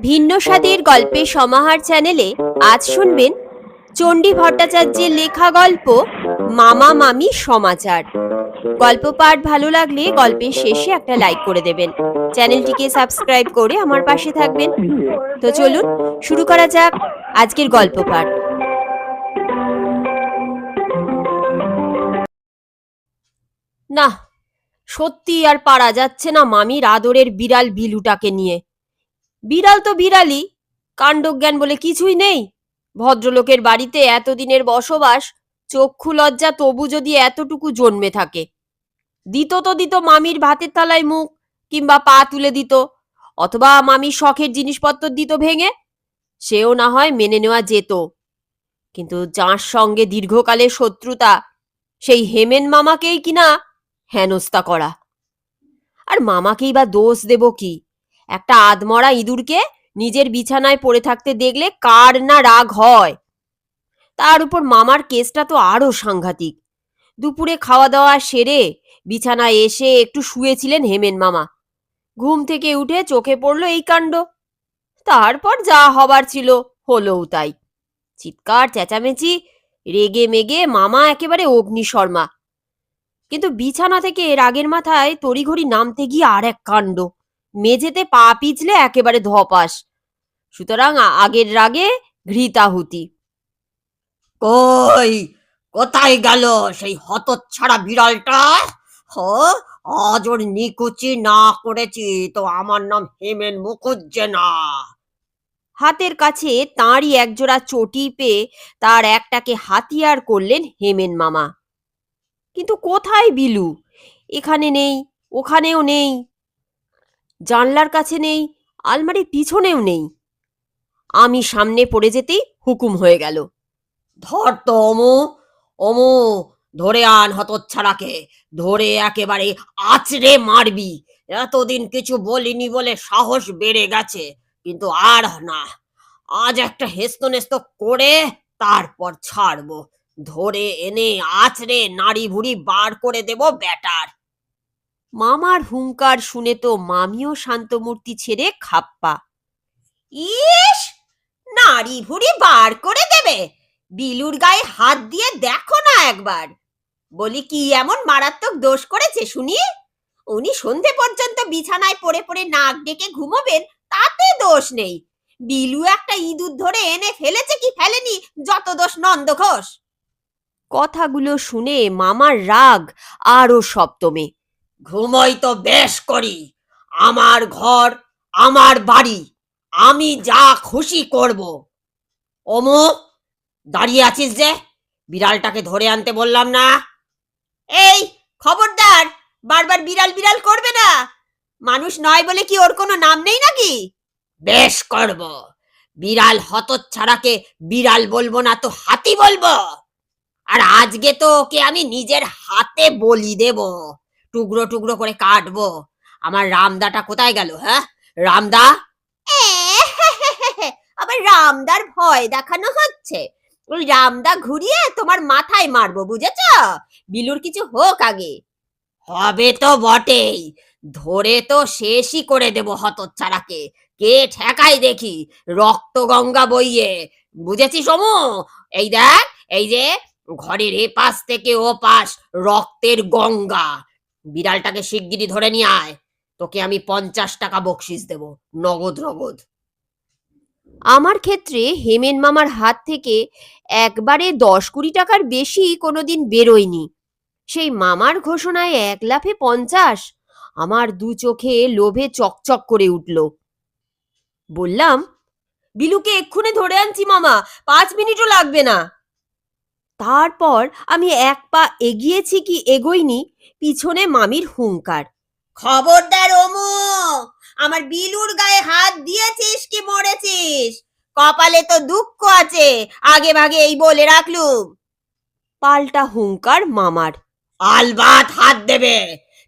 ভিন্ন স্বাদের গল্পের সমাহার চ্যানেলে আজ শুনবেন চণ্ডী ভট্টাচার্যের লেখা গল্প মামা মামি সমাচার। গল্প পাঠ ভালো লাগলে গল্পের শেষে একটা লাইক করে দেবেন। চ্যানেলটিকে সাবস্ক্রাইব করে আমার পাশে থাকবেন। তো চলুন, শুরু করা যাক আজকের গল্প পাঠ। না সত্যি আর পারা যাচ্ছে না মামির আদরের বিড়াল বিলুটাকে নিয়ে। বিড়াল তো বিড়ালই, কাণ্ডজ্ঞান বলে কিছুই নেই। ভদ্রলোকের বাড়িতে এতদিনের বসবাস, চক্ষু লজ্জা তবু যদি এতটুকু জন্মে থাকে। দিত তো দিত মামির ভাতের থালায় মুখ, কিংবা পা তুলে দিত, অথবা মামির শখের জিনিসপত্র দিত ভেঙে, সেও না হয় মেনে নেওয়া যেত। কিন্তু যার সঙ্গে দীর্ঘকালের শত্রুতা, সেই হেমেন মামাকেই কিনা হেনস্থা করা। আর মামাকেই বা দোষ দেব কি? একটা আদমরা ইঁদুরকে নিজের বিছানায় পড়ে থাকতে দেখলে কার না রাগ হয়? তার উপর মামার কেসটা তো আরও সাংঘাতিক। দুপুরে খাওয়া দাওয়া সেরে বিছানায় এসে একটু শুয়েছিলেন হেমেন মামা। ঘুম থেকে উঠে চোখে পড়ল এই কাণ্ড। তারপর যা হবার ছিল হলোও তাই। চিৎকার, চেঁচামেচি রেগে মেগে মামা একেবারে অগ্নিশর্মা। কিন্তু বিছানা থেকে রাগের মাথায় তড়িঘড়ি নামতে গিয়ে আর এক কাণ্ড। মেঝেতে পা পিছলে একেবারে ধপাস। সুতরাং আগের রাগে ঘৃতাহুতি। কই? কোথায় গেল সেই হতচ্ছাড়া বিড়ালটা? হ আজ ওর নিকুচি না করেছি তো আমার নাম হেমেন মুখুজ্জে না হাতের কাছে তাঁরই একজোড়া চটি পেয়ে তার একটাকে হাতিয়ার করলেন হেমেন মামা। কিন্তু কোথায় বিলু? এখানে নেই, ওখানেও নেই। জানলার কাছে নেই, আলমারির পিছনেও নেই। আমি সামনে পড়ে যেতেই হুকুম হয়ে গেল। ধর তো অমু অমু, ধরে আন হতচ্ছাড়াকে, ধরে একেবারে আছড়ে মারবি। এতদিন কিছু বলিনি বলে সাহস বেড়ে গেছে, কিন্তু আর না। আজ একটা হেস্ত নেস্ত করে তারপর ছাড়বো। ধরে এনে আছড়ে নাড়ি ভুড়ি বার করে দেব ব্যাটার। মামার হুঙ্কার শুনে তো মামিও শান্তমূর্তি ছেড়ে খাপ্পা। ইস! নাড়ি ভুড়ি বার করে দেবে? বিলুর গায়ে হাত দিয়ে দেখো না একবার। বলি, কি এমন মারাত্মক দোষ করেছে শুনি? উনি সন্ধে পর্যন্ত বিছানায় পড়ে পড়ে নাক ডেকে ঘুমোবেন, তাতে দোষ নেই। বিলু একটা ইঁদুর ধরে এনে ফেলেছে কি ফেলেনি, যত দোষ নন্দ ঘোষ। কথাগুলো শুনে মামার রাগ আরও সপ্তমে। ঘুমোই তো বেশ করি, আমার ঘর, আমার বাড়ি, আমি যা খুশি করব। অমু দাঁড়িয়ে আছিস যে, বিড়ালটাকে ধরে আনতে বললাম না। এই, খবরদার, বারবার বিড়াল বিড়াল করবে না। মানুষ নয় বলে কি ওর কোনো নাম নেই নাকি? বেশ করব, বিড়াল হতচ্ছাড়াকে বিড়াল বলব না তো হাতি বলব। আর আজকে তো ওকে আমি নিজের হাতে বলি দেবো। টুকরো টুকরো করে কাটবো। আমার রামদাটা কোথায় গেল হ্যাঁ? রামদা? আবার রামদার ভয় দেখানো হচ্ছে। ওই রামদা ঘুরিয়ে তোমার মাথায় মারবো বুঝেছ? বিলুর কিছু হোক আগে। হবে তো বটেই। ধরে তো শেষই করে দেব হতচ্ছাড়াকে। কে ঠেকাই দেখি? রক্ত গঙ্গা বইয়ে। বুঝেছিস সমু? এই দেখ এই যে ঘরের এ পাশ থেকে ও পাশ রক্তের গঙ্গা। বিড়ালটাকে শিগগিরই ধরে নিয়ে আয়। তোকে আমি পঞ্চাশ টাকা বকশিস দেব। নগদ নগদ। আমার ক্ষেত্রে হেমেন মামার হাত থেকে একবারে দশ কুড়ি টাকার বেশি কোনোদিন বেরোয়নি। সেই মামার ঘোষণায় এক লাফে পঞ্চাশ আমার দু চোখে লোভে চকচক করে উঠল। বললাম, বিলুকে এক্ষুনি ধরে আনছি মামা, পাঁচ মিনিটও লাগবে না। তারপর আমি এক পা এগিয়েছি কি এগোইনি পিছনে মামির হুঙ্কার। খবরদার ওমু আমার বিলুর গায়ে হাত দিয়েছিস কি মরেছিস? কপালে তো দুঃখ আছে আগে ভাগে এই বলে রাখলুম। পাল্টা হুঙ্কার মামার। আলবাত হাত দেবে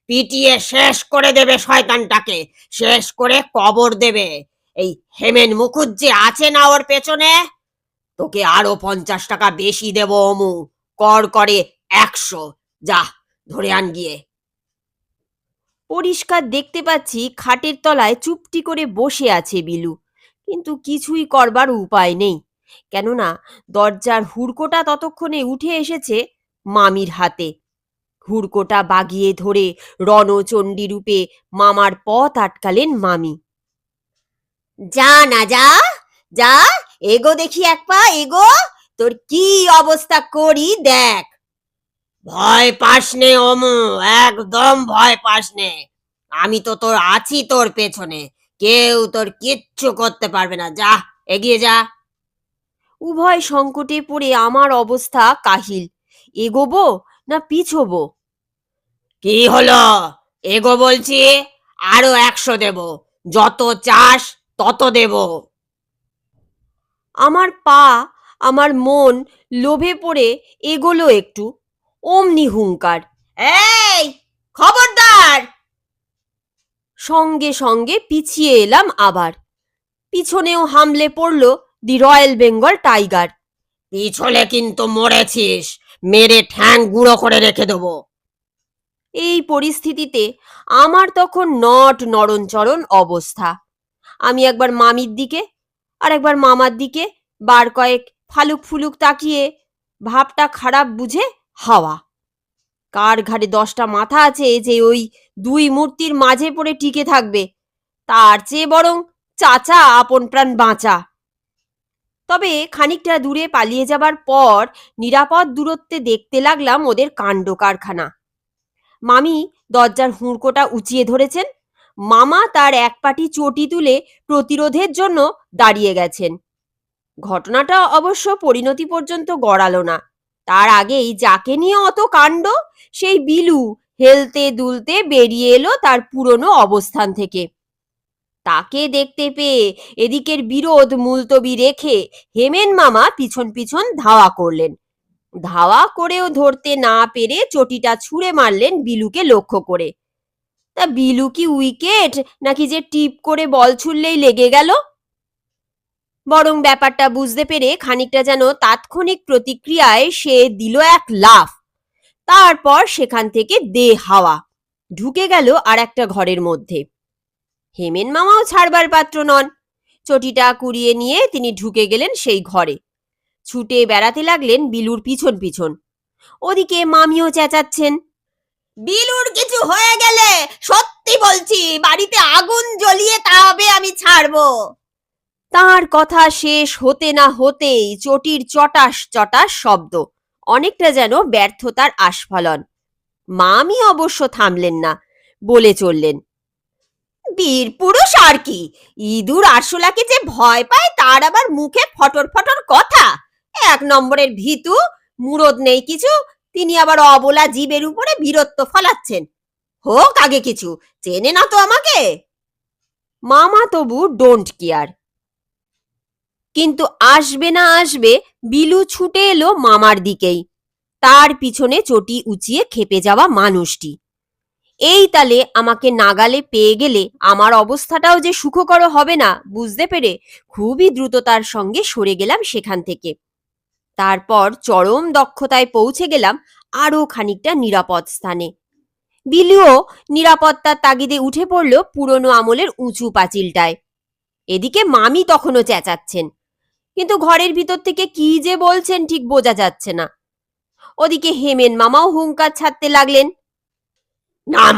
পিটিয়ে শেষ করে দেবে শয়তানটাকে শেষ করে কবর দেবে। এই হেমেন মুখুজ্জে আছে না ওর পেছনে? তোকে আরও পঞ্চাশ টাকা বেশি দেব, অমু। কর করে একশো। যা, ধরে আন গিয়ে। পরিষ্কার দেখতে পাচ্ছি খাটের তলায় চুপটি করে বসে আছে বিলু। কিন্তু কিছুই করবার উপায় নেই। কেননা দরজার হুড়কোটা ততক্ষণে উঠে এসেছে মামির হাতে। হুড়কোটা বাগিয়ে ধরে রণচণ্ডী রূপে মামার পথ আটকালেন মামি। যা, না যা। যা এগো দেখি এক পা এগো। তোর কি অবস্থা করি দেখ। ভয় পাস নে অমু একদম ভয় পাস নে। আমি তো তোর আছি তোর পেছনে। কেউ তোর কিচ্ছু করতে পারবে না। যা এগিয়ে যা। উভয় সংকটে পড়ে আমার অবস্থা কাহিল। এগোবো না পিছবো কি হলো? এগো বলছি আরও একশো দেব। যত চাস তত দেব। আমার পা আমার মন লোভে পড়ে এগোলো একটু। অমনি হুঙ্কার এই খবরদার! সঙ্গে সঙ্গে পিছিয়ে এলাম আবার। পিছনেও হামলে পড়ল দি রয়্যাল বেঙ্গল টাইগার। পিছলে কিন্তু মরেছিস মেরে ঠ্যাং গুঁড়ো করে রেখে দেবো। এই পরিস্থিতিতে আমার তখন নট নরণচরণ অবস্থা। আমি একবার মামির দিকে আর একবার মামার দিকে বার কয়েক ফালুক ফুলুক তাকিয়ে ভাবটা খারাপ বুঝে হাওয়া। কার ঘাড়ে দশটা মাথা আছে যে ওই দুই মূর্তির মাঝে পড়ে টিকে থাকবে? তার চেয়ে বরং চাচা আপন প্রাণ বাঁচা। তবে খানিকটা দূরে পালিয়ে যাবার পর নিরাপদ দূরত্বে দেখতে লাগলাম ওদের কাণ্ড কারখানা। মামি দরজার হুঁড়কোটা উঁচিয়ে ধরেছেন। মামা তার এক পাটি চটি তুলে প্রতিরোধের জন্য দাঁড়িয়ে গেছেন। ঘটনাটা অবশ্য পরিণতি পর্যন্ত গড়ালো না। তার আগেই যাকে নিয়ে অত কাণ্ড, সেই বিলু হেলতে দুলতে বেরিয়ে এলো তার পুরনো অবস্থান থেকে। তাকে দেখতে পেয়ে এদিকের বিরোধ মুলতবি রেখে হেমেন মামা পিছন পিছন ধাওয়া করলেন। ধাওয়া করেও ধরতে না পেরে চটিটা ছুঁড়ে মারলেন বিলুকে লক্ষ্য করে। তা বিলু কি উইকেট নাকি যে টিপ করে বল ছুড়লেই লেগে গেল? বরং ব্যাপারটা বুঝতে পেরে খানিকটা যেন তাৎক্ষণিক প্রতিক্রিয়ায় সে দিল এক লাফ। তারপর সেখান থেকে দে হাওয়া। ঢুকে গেল আর একটা ঘরের মধ্যে। হেমেন মামাও ছাড়বার পাত্র নন। চটিটা কুড়িয়ে নিয়ে তিনি ঢুকে গেলেন সেই ঘরে। ছুটে বেড়াতে লাগলেন বিলুর পিছন পিছন। ওদিকে মামিও চেঁচাচ্ছেন, বিলুর কিছু হয়ে গেলে সত্যি বলছি, বাড়িতে আগুন জ্বলিয়ে তবে আমি ছাড়বো। তার কথা শেষ হতে না হতেই চটির চটাস চটাস শব্দ। অনেকটা যেন ব্যর্থতার আস্ফালন। মামি অবশ্য থামলেন না, বলে চললেন, বীর পুরুষ আর কি? ইঁদুর আরশোলাকে যে ভয় পায় তার আবার মুখে ফটর ফটর কথা। এক নম্বরের ভীতু, মুরদ নেই কিছু, তিনি আবার অবলা জীবের উপরে বীরত্ব ফলাচ্ছেন। হোক আগে কিছু, চেনে না তো আমাকে। মামা তবু ডোন্ট কেয়ার কিন্তু আসবে না আসবে বিলু ছুটে এলো মামার দিকেই। তার পিছনে চটি উঁচিয়ে খেপে যাওয়া মানুষটি। এই তালে আমাকে নাগালে পেয়ে গেলে আমার অবস্থাটাও যে সুখকর হবে না, বুঝতে পেরে খুবই দ্রুততার সঙ্গে সরে গেলাম সেখান থেকে। তারপর চরম দক্ষতায় পৌঁছে গেলাম আরও খানিকটা নিরাপদ স্থানে। বিলুও নিরাপত্তার তাগিদে উঠে পড়ল পুরনো আমলের উঁচু পাঁচিলটায়। এদিকে মামি তখনও চেঁচাচ্ছেন। কিন্তু ঘরের ভিতর থেকে কি যে বলছেন ঠিক বোঝা যাচ্ছে না। ওদিকে হেমেন মামাও হুঙ্কার ছাড়তে লাগলেন। নাম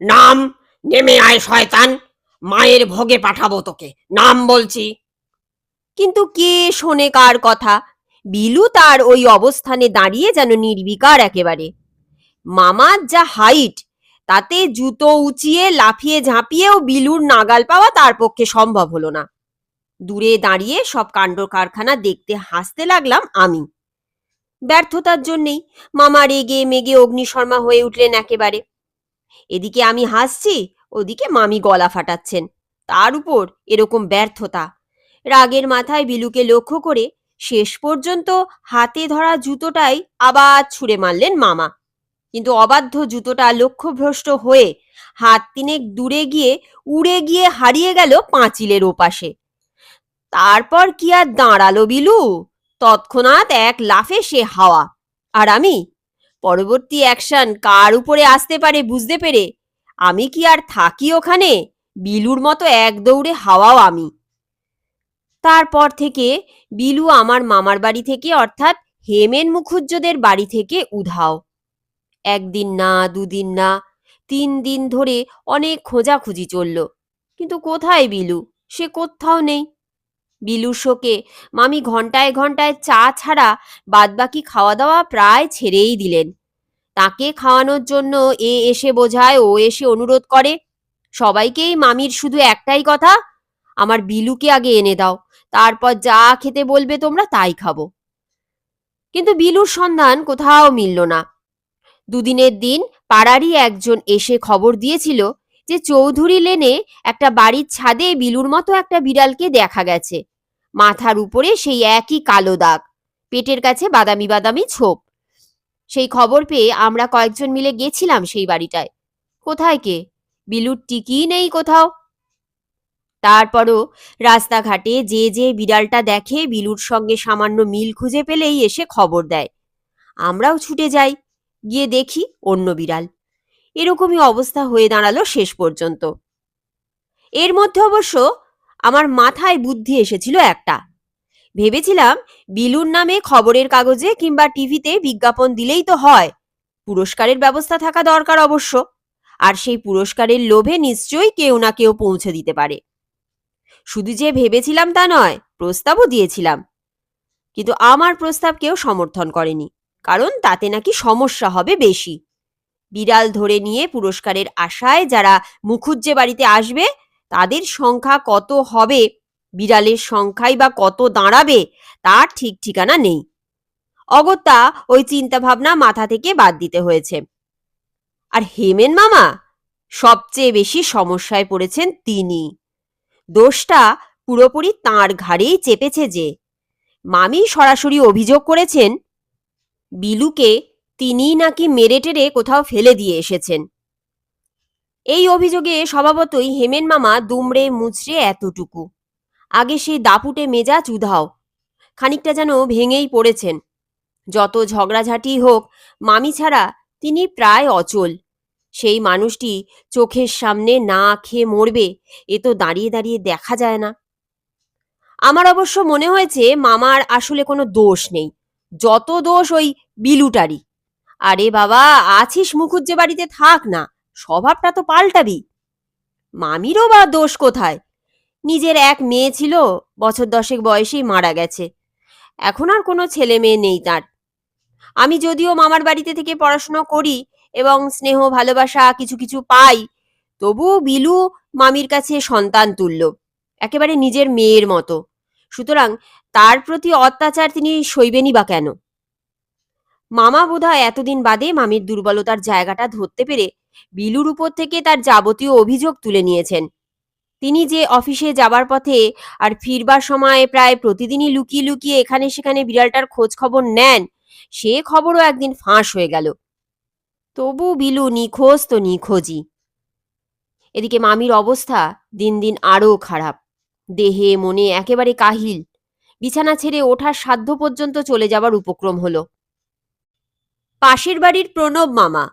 নাম, নেমে আয় শয়তান, মায়ের ভোগে পাঠাবো তোকে, নাম বলছি। কিন্তু কে শোনে কার কথা? বিলু তার ওই অবস্থানে দাঁড়িয়ে যেন নির্বিকার একেবারে। মামার যা হাইট, তাতে জুতো উঁচিয়ে, লাফিয়ে, ঝাঁপিয়েও বিলুর নাগাল পাওয়া তার পক্ষে সম্ভব হলো না। দূরে দাঁড়িয়ে সব কাণ্ড কারখানা দেখতে হাসতে লাগলাম আমি। ব্যর্থতার জন্যেই মামা রেগে মেগে অগ্নিশর্মা হয়ে উঠলেন একেবারে। এদিকে আমি হাসছি, ওদিকে মামি গলা ফাটাচ্ছেন। তার উপর এরকম ব্যর্থতা। রাগের মাথায় বিলুকে লক্ষ্য করে শেষ পর্যন্ত হাতে ধরা জুতোটাই আবার ছুঁড়ে মারলেন মামা। কিন্তু অবাধ্য জুতোটা লক্ষ্যভ্রষ্ট হয়ে হাত তিনেক দূরে গিয়ে উড়ে গিয়ে হারিয়ে গেল পাঁচিলের ওপাশে। তারপর কি আর দাঁড়াল বিলু? তৎক্ষণাৎ এক লাফে সে হাওয়া। আর আমি? পরবর্তী অ্যাকশন কার উপরে আসতে পারে বুঝতে পেরে? আমি কি আর থাকি ওখানে? বিলুর মতো এক দৌড়ে হাওয়াও আমি। তারপর থেকে বিলু আমার মামার বাড়ি থেকে, অর্থাৎ হেমেন মুখুজ্জদের বাড়ি থেকে উধাও। একদিন না, দুদিন না, তিন দিন ধরে অনেক খোঁজাখুঁজি চলল। কিন্তু কোথায় বিলু? সে কোথাও নেই। বিলুর শোকে, মামি ঘন্টায় ঘন্টায় চা ছাড়া বাদবাকি খাওয়া দাওয়া প্রায় ছেড়েই দিলেন। তাকে খাওয়ানোর জন্য এ এসে বোঝায়, ও এসে অনুরোধ করে, সবাইকেই মামির শুধু একটাই কথা, আমার বিলুকে আগে এনে দাও, তারপর যা খেতে বলবে তোমরা তাই খাব কিন্তু বিলুর সন্ধান কোথাও মিলল না। দুদিনের দিন পাড়ারই একজন এসে খবর দিয়েছিল যে চৌধুরী লেনে একটা বাড়ির ছাদে বিলুর মতো একটা বিড়ালকে দেখা গেছে। মাথার উপরে সেই একই কালো দাগ। পেটের কাছে বাদামি বাদামি ছোপ। সেই খবর পেয়ে আমরা কয়েকজন মিলে গেছিলাম সেই বাড়িটায়। কোথায় কে? বিলুর টিকি নেই কোথাও। তারপরও রাস্তাঘাটে যে যে বিড়ালটা দেখে বিলুর সঙ্গে সামান্য মিল খুঁজে পেলেই এসে খবর দেয়। আমরাও ছুটে যাই, গিয়ে দেখি অন্য বিড়াল। এরকমই অবস্থা হয়ে দাঁড়াল শেষ পর্যন্ত। এর মধ্যে অবশ্য আমার মাথায় বুদ্ধি এসেছিল একটা। ভেবেছিলাম বিলুর নামে খবরের কাগজে কিংবা টিভিতে বিজ্ঞাপন দিলেই তো হয়। পুরস্কারের ব্যবস্থা থাকা দরকার অবশ্য। আর সেই পুরস্কারের লোভে নিশ্চয়ই কেউ না কেউ পৌঁছে দিতে পারে। শুধু যে ভেবেছিলাম তা নয়, প্রস্তাবও দিয়েছিলাম। কিন্তু আমার প্রস্তাব কেউ সমর্থন করেনি, কারণ তাতে নাকি সমস্যা হবে বেশি। বিড়াল ধরে নিয়ে পুরস্কারের আশায় যারা মুখুজ্জে বাড়িতে আসবে তাদের সংখ্যা কত হবে? বিড়ালের সংখ্যাই বা কত দাঁড়াবে? তার ঠিক ঠিকানা নেই। অগত্যা ওই চিন্তাভাবনা মাথা থেকে বাদ দিতে হয়েছে। আর হেমেন মামা? সবচেয়ে বেশি সমস্যায় পড়েছেন তিনি। দোষটা পুরোপুরি তাঁর ঘাড়েই চেপেছে যে, মামি সরাসরি অভিযোগ করেছেন, বিলুকে তিনিই নাকি মেরে টেরে কোথাও ফেলে দিয়ে এসেছেন। এই অভিযোগে স্বভাবতই হেমেন মামা দুমড়ে মুচড়ে এতটুকু। আগে সেই দাপুটে মেজাজ উধাও। খানিকটা যেন ভেঙেই পড়েছেন। যত ঝগড়াঝাটি হোক, মামি ছাড়া তিনি প্রায় অচল। সেই মানুষটি চোখের সামনে না খেয়ে মরবে, এ তো দাঁড়িয়ে দাঁড়িয়ে দেখা যায় না। আমার অবশ্য মনে হয়েছে মামার আসলে কোনো দোষ নেই। যত দোষ ওই বিলুটারি আরে বাবা, আছিস মুখুজ্জে বাড়িতে থাক না। স্বভাবটা তো পাল্টাবি। মামিরও বা দোষ কোথায়? নিজের এক মেয়ে ছিল, বছর দশেক বয়সেই মারা গেছে। এখন আর কোনো ছেলে মেয়ে নেই তার। আমি যদিও মামার বাড়িতে থেকে পড়াশোনা করি এবং স্নেহ, ভালোবাসা কিছু কিছু পাই, তবুও বিলু মামির কাছে সন্তান তুল্য। একেবারে নিজের মেয়ের মতো। সুতরাং তার প্রতি অত্যাচার তিনি সইবেনই বা কেন? মামা বোধহয় এতদিন বাদে মামির দুর্বলতার জায়গাটা ধরতে পেরে বিলুর উপর থেকে তার যাবতীয় অভিযোগ তুলে নিয়েছেন। তিনি যে অফিসে যাবার পথে আর ফিরবার সময় প্রায় প্রতিদিনই লুকিয়ে লুকিয়ে এখানে সেখানে বিড়ালটার খোঁজ খবর নেন, সে খবরও একদিন ফাঁস হয়ে গেল। তবু বিলু নিখোঁজ তো নিখোঁজই। এদিকে মামির অবস্থা দিন দিন আরও খারাপ। দেহে, মনে একেবারে কাহিল। বিছানা ছেড়ে ওঠার সাধ্য পর্যন্ত চলে যাবার উপক্রম হলো। পাশের বাড়ির প্রণব মামা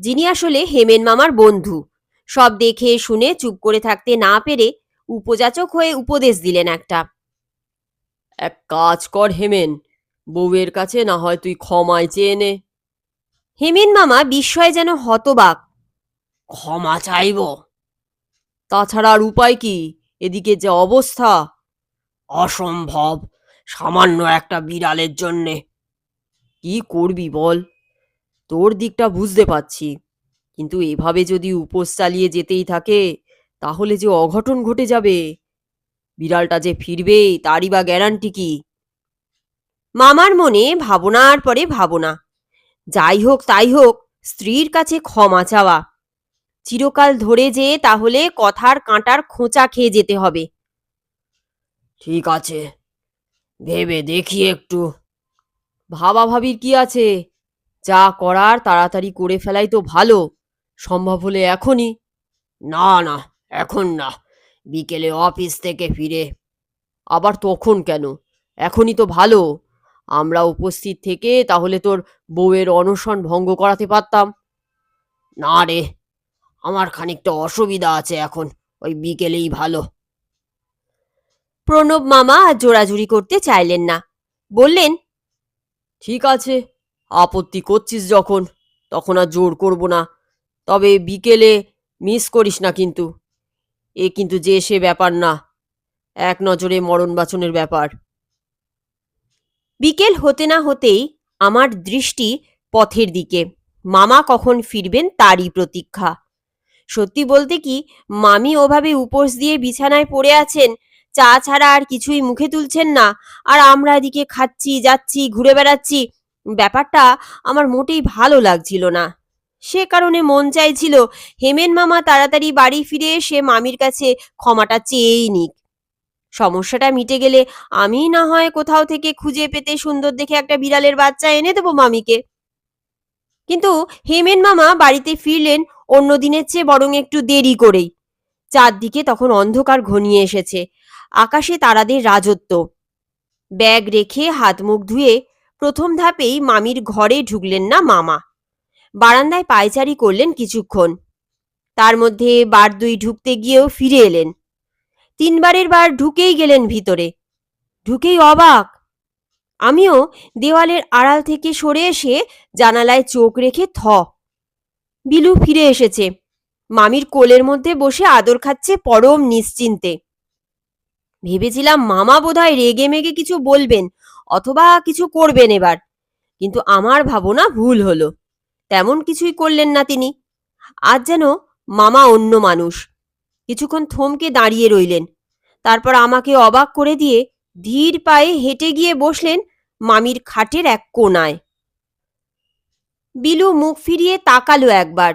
যিনি আসলে হেমেন মামার বন্ধু। সব দেখে শুনে চুপ করে থাকতে না পেরে উপযাচক হয়ে উপদেশ দিলেন একটা। এক কাজ কর হেমেন বউয়ের কাছে না হয় তুই ক্ষমায় চেয়ে নে। হেমেন মামা বিস্ময়ে যেন হতবাক। ক্ষমা চাইব। তাছাড়া আর উপায় কি? এদিকে যে অবস্থা? অসম্ভব সামান্য একটা বিড়ালের জন্যে। কি করবি বল? তোর দিকটা বুঝতে পারছি। কিন্তু এভাবে যদি উপোস চালিয়ে যেতেই থাকে, তাহলে যে অঘটন ঘটে যাবে। বিড়ালটা যে ফিরবে, তারই বা গ্যারান্টি কি? মামার মনে ভাবনার পরে ভাবনা। যাই হোক, তাই হোক, স্ত্রীর কাছে ক্ষমা চাওয়া। চিরকাল ধরে যে তাহলে কথার কাঁটার খোঁচা খেয়ে যেতে হবে। ঠিক আছে, ভেবে দেখি একটু। ভাবা ভাবির কি আছে? যা করার তাড়াতাড়ি করে ফেলাই তো ভালো। সম্ভব হলে এখনই। না না, এখন না। বিকেলে অফিস থেকে ফিরে। আবার তখন কেন? এখনই তো ভালো। আমরা উপস্থিত থেকে তাহলে তোর বউয়ের অনশন ভঙ্গ করাতে পারতাম। না রে, আমার খানিকটা অসুবিধা আছে এখন। ওই বিকেলেই ভালো। প্রণব মামা আর জোড়াজুড়ি করতে চাইলেন না। বললেন, ঠিক আছে আপত্তি করছিস যখন, তখন আর জোর করব না। তবে বিকেলে মিস করিস না কিন্তু। এ কিন্তু যে সে ব্যাপার না, এক নজরে মরণ বাঁচনের ব্যাপার। বিকেল হতে না হতেই আমার দৃষ্টি পথের দিকে। মামা কখন ফিরবেন তারই প্রতীক্ষা। সত্যি বলতে কি, মামি ওভাবে উপোস দিয়ে বিছানায় পড়ে আছেন, চা ছাড়া আর কিছুই মুখে তুলছেন না। আর আমরা এদিকে খাচ্ছি, যাচ্ছি, ঘুরে বেড়াচ্ছি ব্যাপারটা আমার মোটেই ভালো লাগছিল না। সে কারণে মন চাইছিল হেমেন মামা তাড়াতাড়ি বাড়ি ফিরে এসে মামির কাছে ক্ষমাটা চেয়েই নিক। সমস্যাটা মিটে গেলে আমি না হয় কোথাও থেকে খুঁজে পেতে সুন্দর দেখে একটা বিড়ালের বাচ্চা এনে দেবো মামিকে। কিন্তু হেমেন মামা বাড়িতে ফিরলেন অন্য দিনের চেয়ে বরং একটু দেরি করেই। চারদিকে তখন অন্ধকার ঘনিয়ে এসেছে। আকাশে তারাদের রাজত্ব। ব্যাগ রেখে হাত মুখ ধুয়ে প্রথম ধাপেই মামির ঘরে ঢুকলেন না মামা। বারান্দায় পায়চারি করলেন কিছুক্ষণ। তার মধ্যে বার দুই ঢুকতে গিয়েও ফিরে এলেন। তিনবারের বার ঢুকেই গেলেন ভিতরে। ঢুকেই অবাক। আমিও দেওয়ালের আড়াল থেকে সরে এসে জানালায় চোখ রেখে থ। বিলু ফিরে এসেছে। মামির কোলের মধ্যে বসে আদর খাচ্ছে পরম নিশ্চিন্তে। ভেবেছিলাম মামা বোধহয় রেগে মেগে কিছু বলবেন। অথবা কিছু করবেন এবার। কিন্তু আমার ভাবনা ভুল হলো। তেমন কিছুই করলেন না তিনি। আজ যেন মামা অন্য মানুষ। কিছুক্ষণ থমকে দাঁড়িয়ে রইলেন। তারপর আমাকে অবাক করে দিয়ে ধীর পায়ে হেঁটে গিয়ে বসলেন মামির খাটের এক কোণায় বিলু মুখ ফিরিয়ে তাকালো একবার,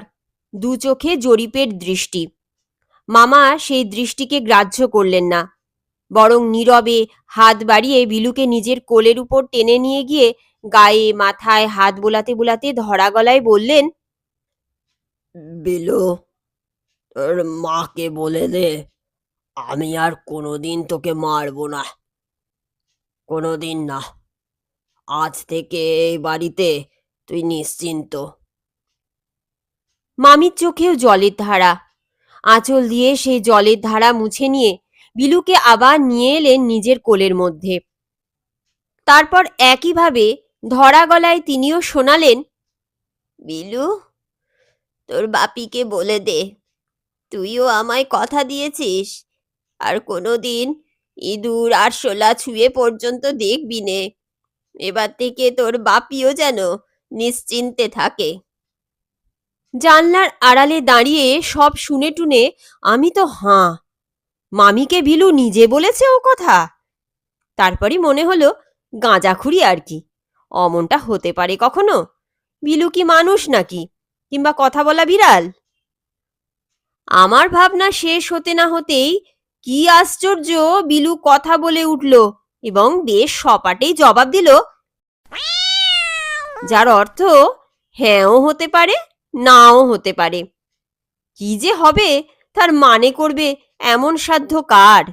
দু চোখে জরিপের দৃষ্টি। মামা সেই দৃষ্টিকে গ্রাহ্য করলেন না। বরং নীরবে হাত বাড়িয়ে বিলুকে নিজের কোলের উপর টেনে নিয়ে গিয়ে গায়ে, মাথায় হাত বোলাতে বোলাতে ধরা গলায় বললেন, বিলু, তোর মাকে বলে দে, আমি আর কোনোদিন তোকে মারবো না, কোনোদিন না। আজ থেকে এই বাড়িতে তুই নিশ্চিন্ত। মামির চোখেও জলের ধারা। আঁচল দিয়ে সেই জলের ধারা মুছে নিয়ে বিলুকে আবার নিয়ে এলেন নিজের কোলের মধ্যে। তারপর একইভাবে ধরা গলায় তিনিও শোনালেন, বিলু, তোর বাপিকে বলে দে, তুইও আমায় কথা দিয়েছিস। আর কোনো দিন ইঁদুর আরশোলা ছুঁয়ে পর্যন্ত দেখবি নে। এবার থেকে তোর বাপিও যেন নিশ্চিন্তে থাকে। জানলার আড়ালে দাঁড়িয়ে সব শুনে টুনে আমি তো হাঁ মামিকে বিলু নিজে বলেছে ও কথা। তারপরই মনে হলো গাঁজাখুরি আর কি। অমনটা হতে পারে কখনো? বিলু কি মানুষ নাকি? কিংবা কথা বলা বিড়াল? আমার ভাবনা শেষ হতে না হতেই কি আশ্চর্য বিলু কথা বলে উঠল এবং বেশ সপাটেই জবাব দিল, যার অর্থ হ্যাঁও হতে পারে, নাও হতে পারে। কি যে হবে, তার মানে করবে এমন সাধ্য কার?